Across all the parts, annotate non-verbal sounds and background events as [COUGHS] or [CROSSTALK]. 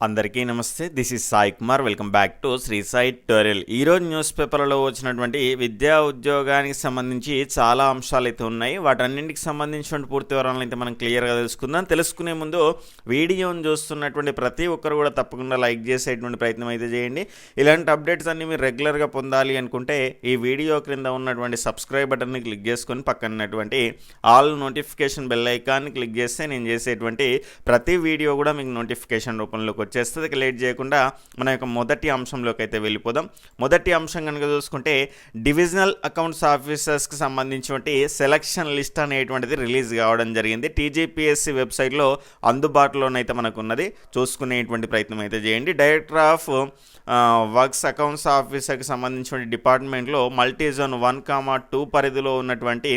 అందరికీ నమస్తే this is Sai Kumar welcome back to Shri Sai tutorial ఈరోజు news పేపర్లో వచ్చినటువంటి విద్యా ఉద్యోగానికి సంబంధించి చాలా అంశాలు అయితే ఉన్నాయి. వాటన్నింటికి సంబంధించినటువంటి పూర్తి వివరాలను అయితే మనం క్లియర్గా తెలుసుకుందాం. తెలుసుకునే ముందు వీడియోను చూస్తున్నటువంటి ప్రతి ఒక్కరు కూడా తప్పకుండా లైక్ చేసేటువంటి ప్రయత్నం అయితే చేయండి. ఇలాంటి అప్డేట్స్ అన్ని మీరు రెగ్యులర్గా పొందాలి అనుకుంటే ఈ వీడియో క్రింద ఉన్నటువంటి సబ్స్క్రైబ్ బటన్ని క్లిక్ చేసుకొని పక్కనటువంటి ఆల్ నోటిఫికేషన్ బెల్ ఐకాన్ని క్లిక్ చేస్తే నేను చేసేటువంటి ప్రతి వీడియో కూడా మీకు నోటిఫికేషన్ రూపంలోకి వచ్చేస్తుంది లేట్ చేయకుండా మన యొక్క మొదటి అంశంలోకి అయితే వెళ్ళిపోదాం. మొదటి అంశం కనుక చూసుకుంటే డివిజనల్ అకౌంట్స్ ఆఫీసర్స్కి సంబంధించినటువంటి సెలక్షన్ లిస్ట్ అనేటువంటిది రిలీజ్ కావడం జరిగింది. టీజీపీఎస్సీ వెబ్సైట్లో అందుబాటులోనైతే మనకు ఉన్నది చూసుకునేటువంటి ప్రయత్నం అయితే చేయండి. డైరెక్టర్ ఆఫ్ వర్క్స్ అకౌంట్స్ ఆఫీసర్కి సంబంధించిన డిపార్ట్మెంట్లో multi zone one comma two పరిధిలో ఉన్నటువంటి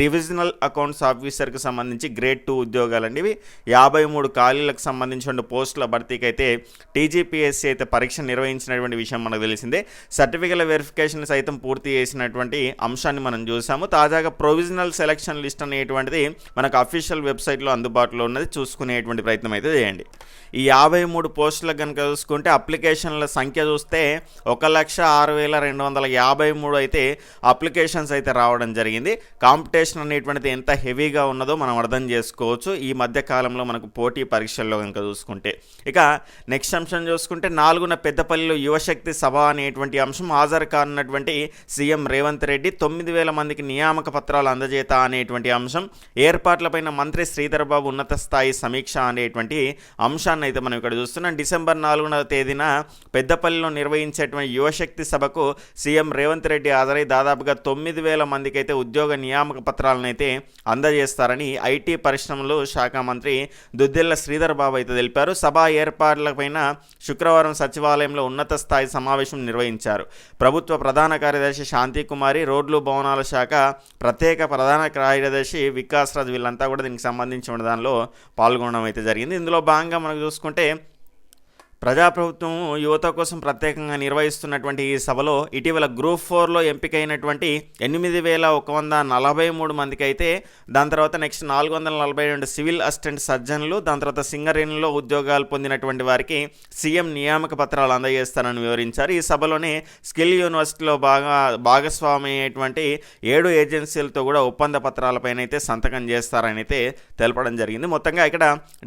డివిజనల్ అకౌంట్స్ ఆఫీసర్కి సంబంధించి గ్రేడ్ టూ ఉద్యోగాలండి ఇవి. యాభై మూడు ఖాళీలకు సంబంధించిన పోస్టుల భర్తీకి అయితే టీజీపీఎస్సీ అయితే పరీక్ష నిర్వహించినటువంటి విషయం మనకు తెలిసిందే. సర్టిఫికెట్ వెరిఫికేషన్ సైతం పూర్తి చేసినటువంటి అంశాన్ని మనం చూసాము. తాజాగా ప్రొవిజనల్ సెలక్షన్ లిస్ట్ అనేటువంటిది మనకు అఫీషియల్ వెబ్సైట్లో అందుబాటులో ఉన్నది. చూసుకునేటువంటి ప్రయత్నం అయితే చేయండి. ఈ యాభై మూడు పోస్టులకు కనుక చూసుకుంటే అప్లికేషన్ల సంఖ్య చూస్తే ఒక లక్ష ఆరు వేల రెండు వందల యాభై మూడు అయితే అప్లికేషన్స్ అయితే రావడం జరిగింది. కాంపిటీషన్ అనేటువంటిది ఎంత హెవీగా ఉన్నదో మనం అర్థం చేసుకోవచ్చు. ఈ మధ్య కాలంలో మనకు పోటీ పరీక్షల్లో కనుక చూసుకుంటే. ఇక నెక్స్ట్ అంశం చూసుకుంటే నాలుగున పెద్దపల్లిలో యువశక్తి సభ అనేటువంటి అంశం. హాజరు కానున్నటువంటి సీఎం రేవంత్ రెడ్డి తొమ్మిది వేల మందికి నియామక పత్రాలు అందజేత అనేటువంటి అంశం. ఏర్పాట్లపైన మంత్రి శ్రీధర్ బాబు ఉన్నత స్థాయి సమీక్ష అనేటువంటి అంశాన్ని అయితే మనం ఇక్కడ చూస్తున్నాం. డిసెంబర్ నాలుగున తేదీన పెద్దపల్లిలో నిర్వహించేటువంటి యువశక్తి సభకు సీఎం రేవంత్ రెడ్డి హాజరై దాదాపుగా తొమ్మిది వేల మందికి అయితే ఉద్యోగ నియామక పత్రాలను అయితే అందజేస్తారని ఐటీ పరిశ్రమలు శాఖ మంత్రి దుద్దెల్ల శ్రీధర్ బాబు అయితే తెలిపారు. సభ ఏర్పాటు ఏర్పాట్లపైన శుక్రవారం సచివాలయంలో ఉన్నత స్థాయి సమావేశం నిర్వహించారు. ప్రభుత్వ ప్రధాన కార్యదర్శి శాంతి కుమారి రోడ్లు భవనాల శాఖ ప్రత్యేక ప్రధాన కార్యదర్శి వికాస్ రాజ్ వీళ్ళంతా కూడా దీనికి సంబంధించిన దానిలో పాల్గొనడం అయితే జరిగింది. ఇందులో భాగంగా మనం చూసుకుంటే ప్రజాప్రభుత్వం యువత కోసం ప్రత్యేకంగా నిర్వహిస్తున్నటువంటి ఈ సభలో ఇటీవల గ్రూప్ ఫోర్లో ఎంపికైనటువంటి ఎనిమిది వేల ఒక వంద నలభై మూడు మందికి అయితే దాని తర్వాత నెక్స్ట్ నాలుగు వందల నలభై రెండు సివిల్ అసిస్టెంట్ సర్జన్లు దాని తర్వాత సింగరేణిలో ఉద్యోగాలు పొందినటువంటి వారికి సీఎం నియామక పత్రాలు అందజేస్తారని వివరించారు. ఈ సభలోనే స్కిల్ యూనివర్సిటీలో బాగా భాగస్వామి అయ్యేటువంటి ఏడు ఏజెన్సీలతో కూడా ఒప్పంద పత్రాలపైన అయితే సంతకం చేస్తారని అయితే తెలపడం జరిగింది. మొత్తంగా ఇక్కడ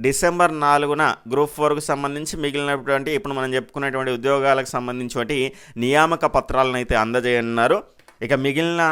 డిసెంబర్ నాలుగున గ్రూప్ ఫోర్కు సంబంధించి మిగిలిన ఉన్నటువంటి ఇప్పుడు మనం చెప్పుకున్నటువంటి ఉద్యోగాలకు సంబంధించినటువంటి నియామక పత్రాలను అయితే అందజేయనున్నారు. ఇక మిగిలిన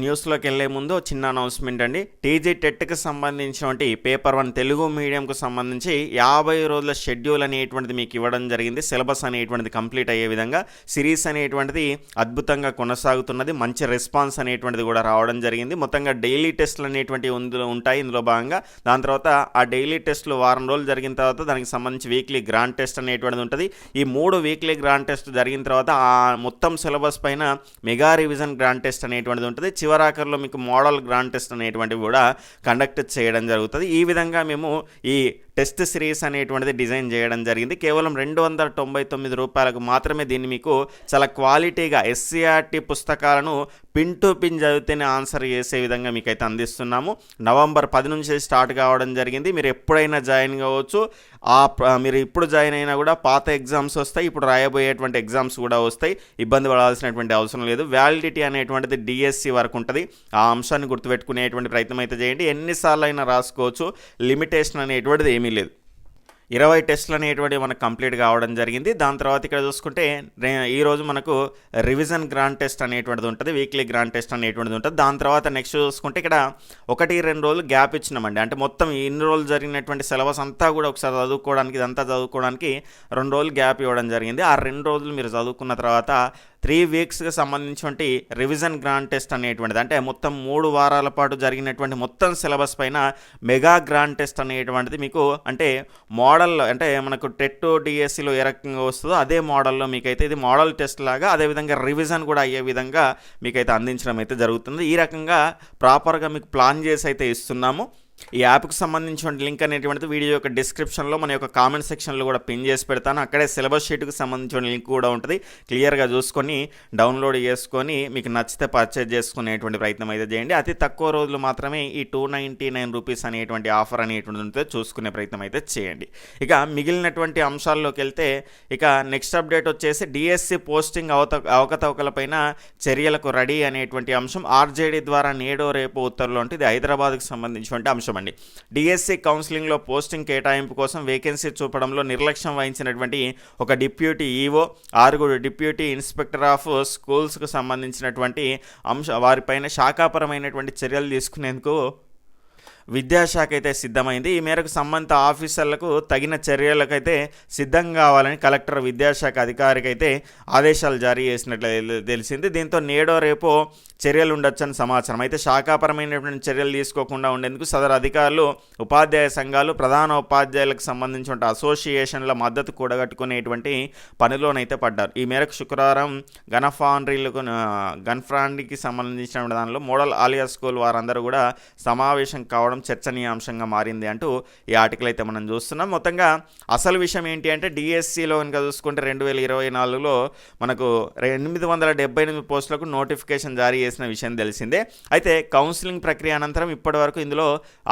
న్యూస్లోకి వెళ్ళే ముందు చిన్న అనౌన్స్మెంట్ అండి. టీజీ టెట్కి సంబంధించినటువంటి పేపర్ వన్ తెలుగు మీడియంకు సంబంధించి యాభై రోజుల షెడ్యూల్ అనేటువంటిది మీకు ఇవ్వడం జరిగింది. సిలబస్ అనేటువంటిది కంప్లీట్ అయ్యే విధంగా సిరీస్ అనేటువంటిది అద్భుతంగా కొనసాగుతున్నది. మంచి రెస్పాన్స్ అనేటువంటిది కూడా రావడం జరిగింది. మొత్తంగా డైలీ టెస్ట్లు అనేటువంటివి ఇందులో ఉంటాయి. ఇందులో భాగంగా దాని తర్వాత ఆ డైలీ టెస్ట్లు వారం రోజులు జరిగిన తర్వాత దానికి సంబంధించి వీక్లీ గ్రాండ్ టెస్ట్ అనేటువంటిది ఉంటుంది. ఈ మూడు వీక్లీ గ్రాండ్ టెస్ట్ జరిగిన తర్వాత ఆ మొత్తం సిలబస్ పైన mega revision grand grand test అనేటువంటిది ఉంటుంది. చివరాఖరిలో మీకు మోడల్ గ్రాండ్ టెస్ట్ అనేటువంటివి కూడా కండక్ట్ చేయడం జరుగుతుంది. ఈ విధంగా మేము ఈ టెస్ట్ సిరీస్ అనేటువంటిది డిజైన్ చేయడం జరిగింది. కేవలం రెండు వందల తొంభై తొమ్మిది రూపాయలకు మాత్రమే దీన్ని మీకు చాలా క్వాలిటీగా ఎస్సీఆర్టీ పుస్తకాలను పిన్ టు పిన్ చదివితేనే ఆన్సర్ చేసే విధంగా మీకైతే అందిస్తున్నాము. నవంబర్ పది నుంచి స్టార్ట్ కావడం జరిగింది. మీరు ఎప్పుడైనా జాయిన్ కావచ్చు. ఆ మీరు ఇప్పుడు జాయిన్ అయినా కూడా పాత ఎగ్జామ్స్ వస్తాయి ఇప్పుడు రాయబోయేటువంటి ఎగ్జామ్స్ కూడా వస్తాయి ఇబ్బంది పడాల్సినటువంటి అవసరం లేదు. వ్యాలిడిటీ అనేటువంటిది డిఎస్సి వరకు ఉంటుంది. ఆ అంశాన్ని గుర్తుపెట్టుకునేటువంటి ప్రయత్నం అయితే చేయండి. ఎన్నిసార్లు అయినా రాసుకోవచ్చు. లిమిటేషన్ అనేటువంటిది ఏమీ లేదు. ఇరవై టెస్టులు అనేటువంటి మనకు కంప్లీట్ కావడం జరిగింది. దాని తర్వాత ఇక్కడ చూసుకుంటే ఈరోజు మనకు రివిజన్ గ్రాండ్ టెస్ట్ అనేటువంటిది ఉంటుంది వీక్లీ గ్రాండ్ టెస్ట్ అనేటువంటిది ఉంటుంది. దాని తర్వాత నెక్స్ట్ చూసుకుంటే ఇక్కడ ఒకటి రెండు రోజులు గ్యాప్ ఇచ్చినామండి. అంటే మొత్తం ఇన్ని రోజులు జరిగినటువంటి సిలబస్ అంతా కూడా ఒకసారి చదువుకోవడానికి ఇదంతా చదువుకోవడానికి రెండు రోజులు గ్యాప్ ఇవ్వడం జరిగింది. ఆ రెండు రోజులు మీరు చదువుకున్న తర్వాత త్రీ వీక్స్కి సంబంధించినటువంటి రివిజన్ గ్రాండ్ టెస్ట్ అనేటువంటిది. అంటే మొత్తం మూడు వారాల పాటు జరిగినటువంటి మొత్తం సిలబస్ పైన మెగా గ్రాండ్ టెస్ట్ అనేటువంటిది మీకు అంటే మోడల్ అంటే మనకు టెట్ డిఎస్సిలో ఏ రకంగా వస్తుందో అదే మోడల్లో మీకైతే ఇది మోడల్ టెస్ట్ లాగా అదేవిధంగా రివిజన్ కూడా అయ్యే విధంగా మీకైతే అందించడం అయితే జరుగుతుంది. ఈ రకంగా ప్రాపర్గా మీకు ప్లాన్ చేసి అయితే ఇస్తున్నాము. ఈ యాప్కి సంబంధించిన లింక్ అనేటువంటిది వీడియో యొక్క డిస్క్రిప్షన్లో మన యొక్క కామెంట్ సెక్షన్లో కూడా పిన్ చేసి పెడతాను. అక్కడే సిలబస్ షీట్కి సంబంధించిన లింక్ కూడా ఉంటుంది. క్లియర్గా చూసుకొని డౌన్లోడ్ చేసుకొని మీకు నచ్చితే పర్చేజ్ చేసుకునేటువంటి ప్రయత్నం అయితే చేయండి. అతి తక్కువ రోజులు మాత్రమే ఈ టూ నైంటీ నైన్ రూపీస్ అనేటువంటి ఆఫర్ అనేటువంటి ఉంటే చూసుకునే ప్రయత్నం అయితే చేయండి. ఇక మిగిలినటువంటి అంశాల్లోకి వెళ్తే ఇక నెక్స్ట్ అప్డేట్ వచ్చేసి డిఎస్సి పోస్టింగ్ అవత అవకతవకలపైన చర్యలకు రెడీ అనేటువంటి అంశం. ఆర్జేడీ ద్వారా నేడో రేపు ఉత్తర్వులు అంటే ఇది హైదరాబాద్కు సంబంధించినటువంటి అంశం. అండి. డిఎస్సి కౌన్సిలింగ్లో పోస్టింగ్ కేటాయింపు కోసం వేకెన్సీ చూపడంలో నిర్లక్ష్యం వహించినటువంటి ఒక డిప్యూటీ ఈవో ఆరుగురు డిప్యూటీ ఇన్స్పెక్టర్ ఆఫ్ స్కూల్స్కు సంబంధించినటువంటి అంశ వారిపైన శాఖాపరమైనటువంటి చర్యలు తీసుకునేందుకు విద్యాశాఖ అయితే సిద్ధమైంది. ఈ మేరకు సంబంధిత ఆఫీసర్లకు తగిన చర్యలకైతే సిద్ధం కావాలని కలెక్టర్ విద్యాశాఖ అధికారికి అయితే ఆదేశాలు జారీ చేసినట్లు తెలిసింది. దీంతో నేడో రేపో చర్యలు ఉండొచ్చని సమాచారం. అయితే శాఖాపరమైనటువంటి చర్యలు తీసుకోకుండా ఉండేందుకు సదరు అధికారులు ఉపాధ్యాయ సంఘాలు ప్రధాన ఉపాధ్యాయులకు సంబంధించిన అసోసియేషన్ల మద్దతు కూడగట్టుకునేటువంటి పనిలోనైతే పడ్డారు. ఈ మేరకు శుక్రవారం గన్ఫాండ్రీలకు గన్ఫ్రాండ్రీకి సంబంధించిన దానిలో మోడల్ ఆలియా స్కూల్ వారందరూ కూడా సమావేశం కావడం చర్చనీయాంశంగా మారింది అంటూ ఈ ఆర్టికల్ అయితే మనం చూస్తున్నాం. మొత్తంగా అసలు విషయం ఏంటి అంటే డిఎస్సిలో కనుక చూసుకుంటే రెండు వేల ఇరవై నాలుగులో మనకు ఎనిమిది వందల డెబ్బై ఎనిమిది పోస్టులకు నోటిఫికేషన్ జారీ చేసిన విషయం తెలిసిందే. అయితే కౌన్సిలింగ్ ప్రక్రియ అనంతరం ఇప్పటివరకు ఇందులో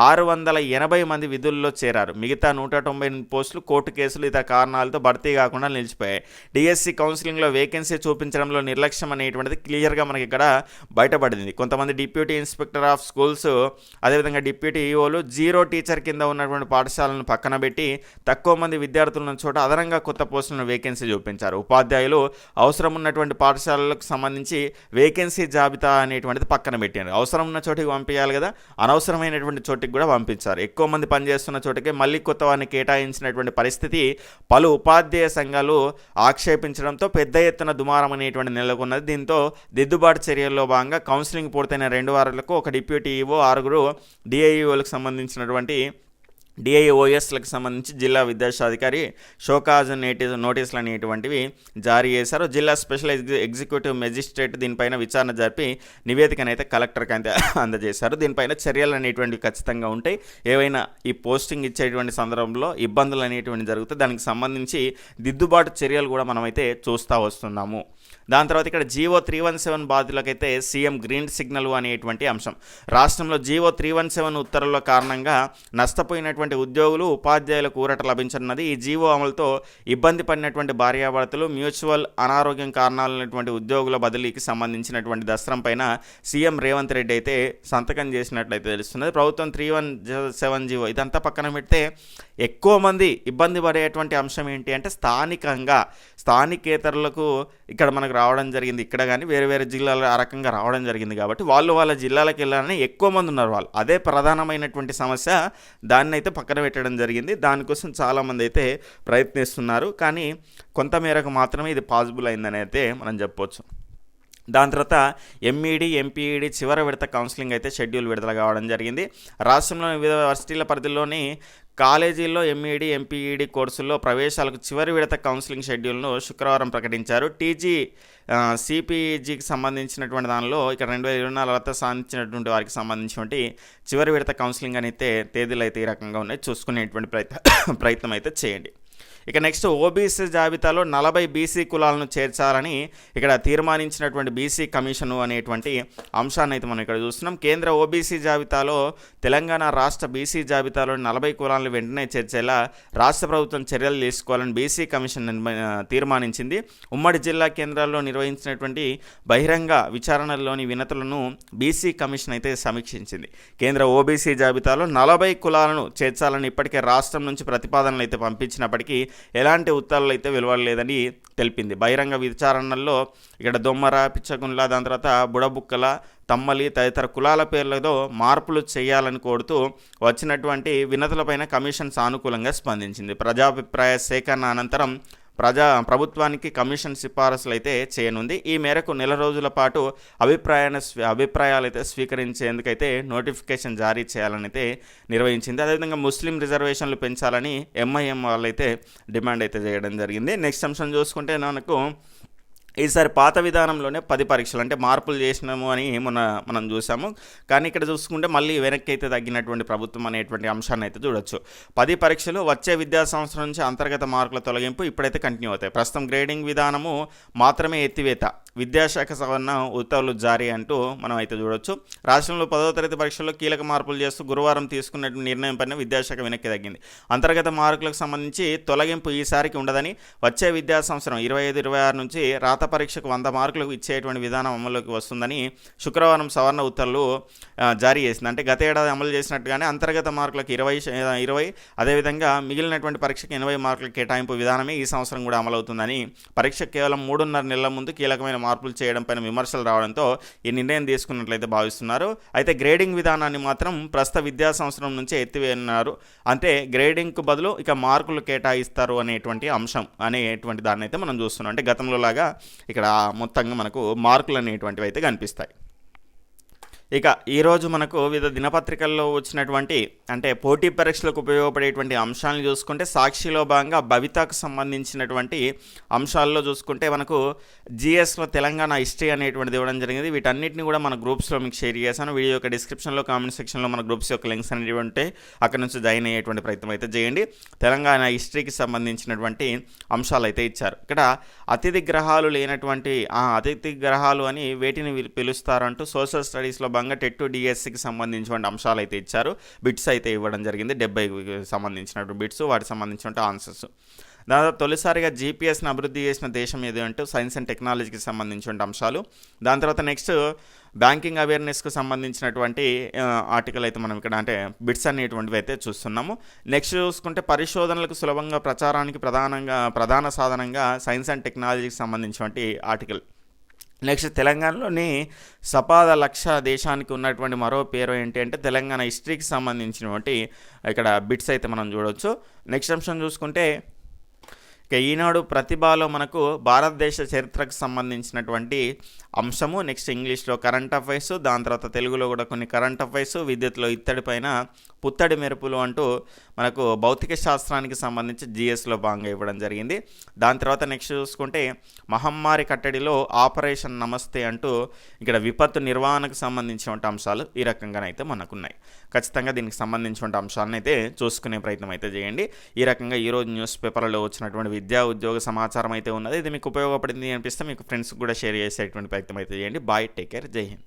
ఆరు వందల ఎనభై మంది విధుల్లో చేరారు. మిగతా నూట తొంభై ఎనిమిది పోస్టులు కోర్టు కేసులు ఇతర కారణాలతో భర్తీ కాకుండా నిలిచిపోయాయి. డిఎస్సి కౌన్సిలింగ్లో వేకెన్సీ చూపించడంలో నిర్లక్ష్యం అనేటువంటిది క్లియర్గా మనకి ఇక్కడ బయటపడింది. కొంతమంది డిప్యూటీ ఇన్స్పెక్టర్ ఆఫ్ స్కూల్స్ అదేవిధంగా డిప్యూటీ ఈఓలు జీరో టీచర్ కింద ఉన్నటువంటి పాఠశాలను పక్కన పెట్టి తక్కువ మంది విద్యార్థులున్న చోట అదనంగా కొత్త పోస్టులను వేకెన్సీ చూపించారు. ఉపాధ్యాయులు అవసరం ఉన్నటువంటి పాఠశాలలకు సంబంధించి వేకెన్సీ జాబితా అనేటువంటిది పక్కన పెట్టారు అవసరం ఉన్న చోటికి పంపించాలి కదా అనవసరమైనటువంటి చోటికి కూడా పంపించారు. ఎక్కువ మంది పనిచేస్తున్న చోటికి మళ్ళీ కొత్త వారిని కేటాయించినటువంటి పరిస్థితి పలు ఉపాధ్యాయ సంఘాలు ఆక్షేపించడంతో పెద్ద ఎత్తున దుమారం అనేటువంటి నెలకొన్నది. దీంతో దిద్దుబాటు చర్యల్లో భాగంగా కౌన్సిలింగ్ పూర్తయిన రెండు వారాలకు ఒక డిప్యూటీ ఈవో ఆరుగురు డిఐఈఓలకు సంబంధించినటువంటి డిఐఓఎస్లకు సంబంధించి జిల్లా విద్యాశాధికారి షోకాజ్ నోటీస్ నోటీసులు అనేటువంటివి జారీ చేశారు. జిల్లా స్పెషల్ ఎగ్జిక్యూటివ్ మెజిస్ట్రేట్ దీనిపైన విచారణ జరిపి నివేదికనైతే కలెక్టర్కి అయితే అందజేశారు. దీనిపైన చర్యలు అనేటువంటివి ఖచ్చితంగా ఉంటాయి. ఏవైనా ఈ పోస్టింగ్ ఇచ్చేటువంటి సందర్భంలో ఇబ్బందులు అనేటువంటి జరుగుతాయి. దానికి సంబంధించి దిద్దుబాటు చర్యలు కూడా మనమైతే చూస్తూ వస్తున్నాము. దాని తర్వాత ఇక్కడ జీవో త్రీ వన్ సెవెన్ బాధితులకైతే సీఎం గ్రీన్ సిగ్నల్ అనేటువంటి అంశం. రాష్ట్రంలో జీవో త్రీ వన్ సెవెన్ ఉత్తర్వుల కారణంగా నష్టపోయినటువంటి ఉద్యోగులు ఉపాధ్యాయులకు ఊరట లభించనున్నది. ఈ జీవో అమలుతో ఇబ్బంది పడినటువంటి భార్యాభర్తలు మ్యూచువల్ అనారోగ్యం కారణాలైనటువంటి ఉద్యోగుల బదిలీకి సంబంధించినటువంటి దసరం పైన సీఎం రేవంత్ రెడ్డి అయితే సంతకం చేసినట్లయితే తెలుస్తున్నది. ప్రభుత్వం త్రీ వన్ సెవెన్ జీవో ఇదంతా పక్కన పెడితే ఎక్కువ మంది ఇబ్బంది పడేటువంటి అంశం ఏంటి అంటే స్థానికంగా స్థానికేతరులకు ఇక్కడ మనకు రావడం జరిగింది. ఇక్కడ కానీ వేరే వేరే జిల్లాలో ఆ రకంగా రావడం జరిగింది కాబట్టి వాళ్ళు వాళ్ళ జిల్లాలకు వెళ్ళాలని ఎక్కువ మంది ఉన్నారు వాళ్ళు. అదే ప్రధానమైనటువంటి సమస్య దాన్ని అయితే పక్కన పెట్టడం జరిగింది. దానికోసం చాలామంది అయితే ప్రయత్నిస్తున్నారు. కానీ కొంతమేరకు మాత్రమే ఇది పాసిబుల్ అయిందని అయితే మనం చెప్పొచ్చు. దాని తర్వాత ఎంఈడి ఎంపీఈడి చివరి విడత కౌన్సిలింగ్ అయితే షెడ్యూల్ విడుదల కావడం జరిగింది. రాష్ట్రంలోని వివిధ వర్సిటీల పరిధిలోని కాలేజీల్లో ఎంఈడి ఎంపీఈడి కోర్సుల్లో ప్రవేశాలకు చివరి విడత కౌన్సిలింగ్ షెడ్యూల్ను శుక్రవారం ప్రకటించారు. టీజీ సిపిఈజీకి సంబంధించినటువంటి దానిలో ఇక్కడ రెండు వేల ఇరవై నాలుగు సాధించినటువంటి వారికి సంబంధించినటువంటి చివరి విడత కౌన్సిలింగ్ అయితే తేదీలు అయితే ఈ రకంగా ఉన్నాయి. చూసుకునేటువంటి ప్రయత్నం [COUGHS] ప్రయత్నం అయితే చేయండి. ఇక నెక్స్ట్ ఓబీసీ జాబితాలో నలభై బీసీ కులాలను చేర్చాలని ఇక్కడ తీర్మానించినటువంటి బీసీ కమిషను అనేటువంటి అంశాన్ని అయితే మనం ఇక్కడ చూస్తున్నాం. కేంద్ర ఓబీసీ జాబితాలో తెలంగాణ రాష్ట్ర బీసీ జాబితాలో నలభై కులాలను వెంటనే చేర్చేలా రాష్ట్ర ప్రభుత్వం చర్యలు తీసుకోవాలని బీసీ కమిషన్ తీర్మానించింది. ఉమ్మడి జిల్లా కేంద్రాల్లో నిర్వహించినటువంటి బహిరంగ విచారణల్లోని వినతులను బీసీ కమిషన్ అయితే సమీక్షించింది. కేంద్ర ఓబీసీ జాబితాలో నలభై కులాలను చేర్చాలని ఇప్పటికే రాష్ట్రం నుంచి ప్రతిపాదనలు అయితే పంపించినప్పటికీ ఎలాంటి ఉత్తర్వులు అయితే వెలువడలేదని తెలిపింది. బహిరంగ విచారణల్లో ఇక్కడ దొమ్మర పిచ్చగుండ్ల దాని తర్వాత బుడబుక్కల తమ్మలి తదితర కులాల పేర్లతో మార్పులు చేయాలని కోరుతూ వచ్చినటువంటి వినతులపైన కమిషన్ సానుకూలంగా స్పందించింది. ప్రజాభిప్రాయ సేకరణ అనంతరం ప్రజా ప్రభుత్వానికి కమిషన్ సిఫారసులు అయితే చేయనుంది. ఈ మేరకు నెల రోజుల పాటు అభిప్రాయాన్ని అభిప్రాయాలు అయితే స్వీకరించేందుకైతే నోటిఫికేషన్ జారీ చేయాలని అయితే నిర్వహించింది. అదేవిధంగా ముస్లిం రిజర్వేషన్లు పెంచాలని ఎంఐఎం వాళ్ళైతే డిమాండ్ అయితే చేయడం జరిగింది. నెక్స్ట్ అంశం చూసుకుంటే మనకు ఈసారి పాత విధానంలోనే పది పరీక్షలు అంటే మార్పులు చేసినాము అని మొన్న మనం చూసాము. కానీ ఇక్కడ చూసుకుంటే మళ్ళీ వెనక్కి అయితే తగ్గినటువంటి ప్రభుత్వం అనేటువంటి అంశాన్ని అయితే చూడొచ్చు. పది పరీక్షలు వచ్చే విద్యా సంవత్సరం నుంచి అంతర్గత మార్కుల తొలగింపు ఇప్పుడైతే కంటిన్యూ అవుతాయి. ప్రస్తుతం గ్రేడింగ్ విధానము మాత్రమే ఎత్తివేత. విద్యాశాఖ సవరణ ఉత్తర్వులు జారీ అంటూ మనం అయితే చూడొచ్చు. రాష్ట్రంలో పదవ తరగతి పరీక్షల్లో కీలక మార్పులు చేస్తూ గురువారం తీసుకున్నటువంటి నిర్ణయం పైన విద్యాశాఖ వెనక్కి తగ్గింది. అంతర్గత మార్కులకు సంబంధించి తొలగింపు ఈసారికి ఉండదని వచ్చే విద్యా సంవత్సరం ఇరవై ఐదు ఇరవై ఆరు నుంచి రాత పరీక్షకు వంద మార్కులకు ఇచ్చేటువంటి విధానం అమల్లోకి వస్తుందని శుక్రవారం సవరణ ఉత్తర్వులు జారీ చేసింది. అంటే గత ఏడాది అమలు చేసినట్టుగానే అంతర్గత మార్కులకు ఇరవై ఇరవై అదేవిధంగా మిగిలినటువంటి పరీక్షకు ఎనభై మార్కుల కేటాయింపు విధానమే ఈ సంవత్సరం కూడా అమలవుతుందని పరీక్ష కేవలం మూడున్నర నెలల ముందు కీలకమైన మార్పులు చేయడం పైన విమర్శలు రావడంతో ఈ నిర్ణయం తీసుకున్నట్లయితే భావిస్తున్నారు. అయితే గ్రేడింగ్ విధానాన్ని మాత్రం ప్రస్తుత విద్యా సంవత్సరం నుంచే ఎత్తివేయన్నారు అంటే గ్రేడింగ్కు బదులు ఇక మార్కులు కేటాయిస్తారు అనేటువంటి అంశం అనేటువంటి దాన్ని అయితే మనం చూస్తున్నాం. అంటే గతంలో లాగా ఇక్కడ మొత్తంగా మనకు మార్కులు అనేటువంటివి అయితే కనిపిస్తాయి. ఇక ఈరోజు మనకు వివిధ దినపత్రికల్లో వచ్చినటువంటి అంటే పోటీ పరీక్షలకు ఉపయోగపడేటువంటి అంశాలను చూసుకుంటే సాక్షిలో భాగంగా భవితకు సంబంధించినటువంటి అంశాల్లో చూసుకుంటే మనకు జిఎస్లో తెలంగాణ హిస్టరీ అనేటువంటిది ఇవ్వడం జరిగింది. వీటన్నిటిని కూడా మన గ్రూప్స్లో మీకు షేర్ చేశాను. వీడియో యొక్క డిస్క్రిప్షన్లో కామెంట్ సెక్షన్లో మన గ్రూప్స్ యొక్క లింక్స్ అనేవి ఉంటే అక్కడ నుంచి జాయిన్ అయ్యేటువంటి ప్రయత్నం అయితే చేయండి. తెలంగాణ హిస్టరీకి సంబంధించినటువంటి అంశాలు అయితే ఇచ్చారు. ఇక్కడ అతిథి గ్రహాలు లేనటువంటి ఆ అతిథి గ్రహాలు అని వేటిని పిలుస్తారంటూ సోషల్ స్టడీస్లో భాగంగా టెట్ డిఎస్సికి సంబంధించిన అంశాలు అయితే ఇచ్చారు. బిట్స్ అయితే ఇవ్వడం జరిగింది. డెబ్బై సంబంధించినటువంటి బిట్స్ వాటికి సంబంధించిన ఆన్సర్స్. దాదాపు తొలిసారిగా జీపీఎస్ని అభివృద్ధి చేసిన దేశం ఏది అంటే సైన్స్ అండ్ టెక్నాలజీకి సంబంధించిన అంశాలు. దాని తర్వాత నెక్స్ట్ బ్యాంకింగ్ అవేర్నెస్కు సంబంధించినటువంటి ఆర్టికల్ అయితే మనం ఇక్కడ అంటే బిట్స్ అనేటువంటివి అయితే చూస్తున్నాము. నెక్స్ట్ చూసుకుంటే పరిశోధనలకు సులభంగా ప్రచారానికి ప్రధానంగా ప్రధాన సాధనంగా సైన్స్ అండ్ టెక్నాలజీకి సంబంధించినటువంటి ఆర్టికల్. నెక్స్ట్ తెలంగాణలోని సపాద లక్ష దేశానికి ఉన్నటువంటి మరో పేరు ఏంటి అంటే తెలంగాణ హిస్టరీకి సంబంధించినటువంటి ఇక్కడ బిట్స్ అయితే మనం చూడవచ్చు నెక్స్ట్ అంశం చూసుకుంటే ఇక ఈనాడు ప్రతిభలో మనకు భారతదేశ చరిత్రకు సంబంధించినటువంటి అంశము నెక్స్ట్ ఇంగ్లీష్లో కరెంట్ అఫైర్స్ దాని తర్వాత తెలుగులో కూడా కొన్ని కరెంట్ అఫైర్స్ విద్యుత్లో ఇత్తడి పైన పుత్తడి మెరుపులు అంటూ మనకు భౌతిక శాస్త్రానికి సంబంధించి జిఎస్లో భాగంగా ఇవ్వడం జరిగింది. దాని తర్వాత నెక్స్ట్ చూసుకుంటే మహమ్మారి కట్టడిలో ఆపరేషన్ నమస్తే అంటూ ఇక్కడ విపత్తు నిర్వహణకు సంబంధించినటువంటి అంశాలు ఈ రకంగానైతే మనకున్నాయి. ఖచ్చితంగా దీనికి సంబంధించినటువంటి అంశాలను అయితే చూసుకునే ప్రయత్నం అయితే చేయండి. ఈ రకంగా ఈరోజు న్యూస్ పేపర్లో వచ్చినటువంటి విద్యా ఉద్యోగ సమాచారం అయితే ఉన్నది. ఇది మీకు ఉపయోగపడింది అనిపిస్తే మీకు ఫ్రెండ్స్కి కూడా షేర్ చేసేటువంటి ప్రయత్నం అయితే చేయండి బాయ్ టేక్ కేర్ జై హింద్.